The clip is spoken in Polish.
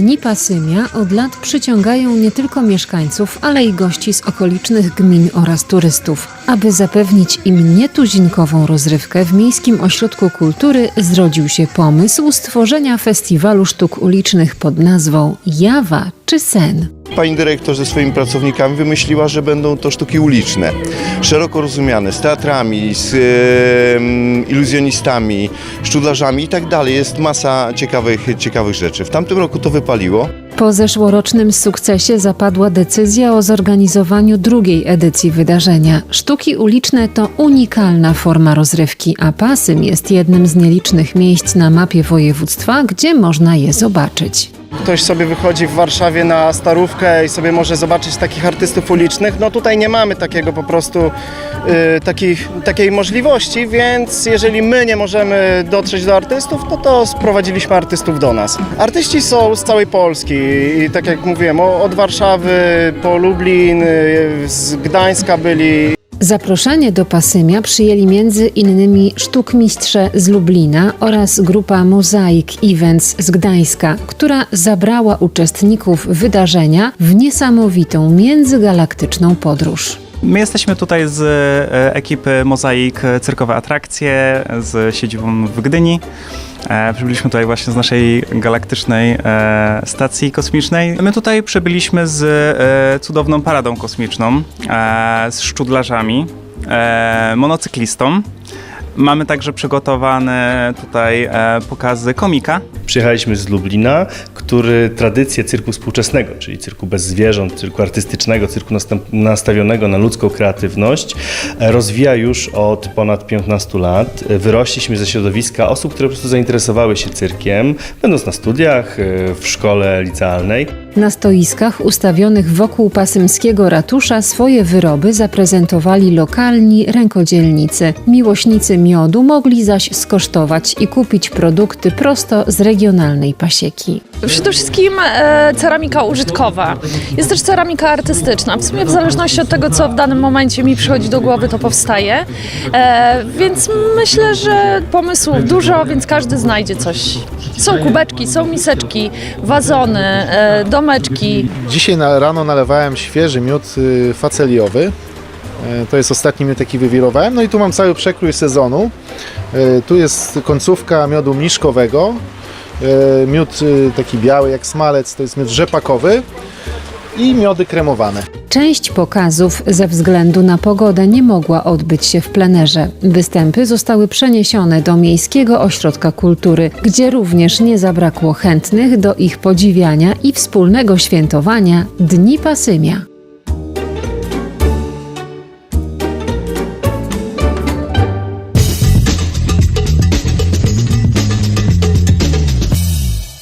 Dni Pasymia od lat przyciągają nie tylko mieszkańców, ale i gości z okolicznych gmin oraz turystów. Aby zapewnić im nietuzinkową rozrywkę, w Miejskim Ośrodku Kultury zrodził się pomysł stworzenia festiwalu sztuk ulicznych pod nazwą Jawa czy Sen. Pani dyrektor ze swoimi pracownikami wymyśliła, że będą to sztuki uliczne, szeroko rozumiane, z teatrami, z em, iluzjonistami, szczudlarzami i tak dalej. Jest masa ciekawych, ciekawych rzeczy. W tamtym roku to wypaliło. Po zeszłorocznym sukcesie zapadła decyzja o zorganizowaniu drugiej edycji wydarzenia. Sztuki uliczne to unikalna forma rozrywki, a Pasym jest jednym z nielicznych miejsc na mapie województwa, gdzie można je zobaczyć. Ktoś sobie wychodzi w Warszawie na starówkę i sobie może zobaczyć takich artystów ulicznych. No tutaj nie mamy takiego po prostu y, takich, takiej możliwości, więc jeżeli my nie możemy dotrzeć do artystów, no to sprowadziliśmy artystów do nas. Artyści są z całej Polski i tak jak mówiłem, od Warszawy po Lublin, y, z Gdańska byli. Zaproszenie do Pasymia przyjęli między innymi sztukmistrze z Lublina oraz grupa Mozaik Events z Gdańska, która zabrała uczestników wydarzenia w niesamowitą międzygalaktyczną podróż. My jesteśmy tutaj z e, ekipy Mozaik e, Cyrkowe Atrakcje z siedzibą w Gdyni. E, Przybyliśmy tutaj właśnie z naszej galaktycznej stacji kosmicznej. My tutaj przybyliśmy z cudowną paradą kosmiczną, z szczudlarzami, monocyklistą. Mamy także przygotowane tutaj pokazy komika. Przyjechaliśmy z Lublina, który tradycję cyrku współczesnego, czyli cyrku bez zwierząt, cyrku artystycznego, cyrku nastawionego na ludzką kreatywność, e, rozwija już od ponad 15 lat. E, Wyrośliśmy ze środowiska osób, które po prostu zainteresowały się cyrkiem, będąc na studiach, e, w szkole licealnej. Na stoiskach ustawionych wokół pasymskiego ratusza swoje wyroby zaprezentowali lokalni rękodzielnicy. Miłośnicy miodu mogli zaś skosztować i kupić produkty prosto z regionalnej pasieki. Przede wszystkim e, ceramika użytkowa. Jest też ceramika artystyczna. W sumie w zależności od tego, co w danym momencie mi przychodzi do głowy, to powstaje. E, więc myślę, że pomysłów dużo, więc każdy znajdzie coś. Są kubeczki, są miseczki, wazony, e, domeczki. Dzisiaj na, rano nalewałem świeży miód y, faceliowy. E, To jest ostatni miód, jaki wywirowałem. No i tu mam cały przekrój sezonu. E, Tu jest końcówka miodu miszkowego. E, Miód y, taki biały jak smalec, to jest miód rzepakowy. I miody kremowane. Część pokazów ze względu na pogodę nie mogła odbyć się w plenerze. Występy zostały przeniesione do Miejskiego Ośrodka Kultury, gdzie również nie zabrakło chętnych do ich podziwiania i wspólnego świętowania Dni Pasymia.